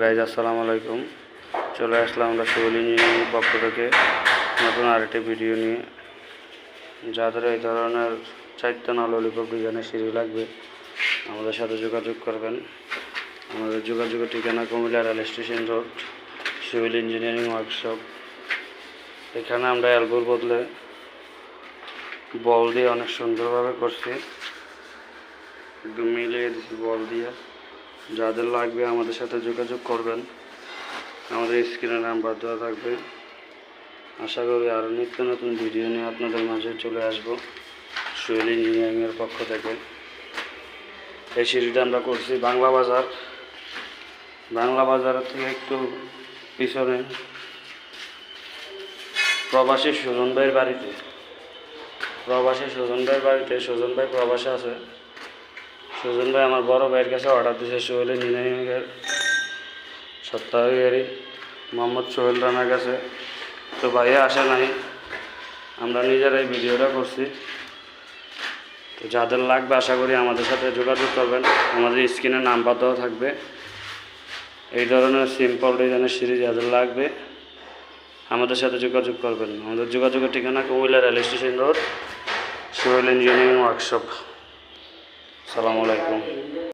Guys, আসসালামু আলাইকুম। চলে আসলাম আমরা সিভিল ইঞ্জিনিয়ারিং পক্ষ থেকে নতুন আরেকটি ভিডিও নিয়ে। যাদের এই ধরনের চারতনা ললিপপ ডিজাইনের সিঁড়ি লাগবে, আমাদের সাথে যোগাযোগ করবেন। আমাদের যোগাযোগের ঠিকানা Comilla rail station road, civil engineering workshop. এখানে আমরা অ্যালবোর বদলে বল দিয়ে অনেক সুন্দরভাবে করছি। একদম মিলিয়ে দিচ্ছি বল দিয়ে। যাদের লাগবে আমাদের সাথে যোগাযোগ করবেন। আমাদের স্ক্রিনে নাম্বার দেওয়া থাকবে। আশা করি আরও নিত্য নতুন ভিডিও নিয়ে আপনাদের মাঝে চলে আসব সুয়েল ইঞ্জিনিয়ারিংয়ের পক্ষ থেকে। এই সিঁড়িটা আমরা করছি বাংলা বাজার। বাংলা বাজার থেকে একটু পিছনে প্রবাসী সুজন ভাইয়ের বাড়িতে। প্রবাসী সুজন ভাইয়ের বাড়িতে সুজন ভাই প্রবাসে আছে। সুজন ভাই, আমার বড় ভাইয়ের কাছে অর্ডার দিয়েছে সোহেল ইঞ্জিনিয়ারিংয়ের সপ্তাহেরই মোহাম্মদ সোহেল রানার কাছে। তো ভাইয়া আসে নাই, আমরা নিজেরাই ভিডিওটা করছি। তো যাদের লাগবে আশা করি আমাদের সাথে যোগাযোগ করবেন। আমাদের স্ক্রিনে নাম্বার দেওয়া থাকবে। এই ধরনের সিম্পল ডিজাইনের সিরিজ যাদের লাগবে, আমাদের সাথে যোগাযোগ করবেন। আমাদের যোগাযোগের ঠিকানা Comilla rail station road, Sohel engineering workshop সালামু আলাইকুম।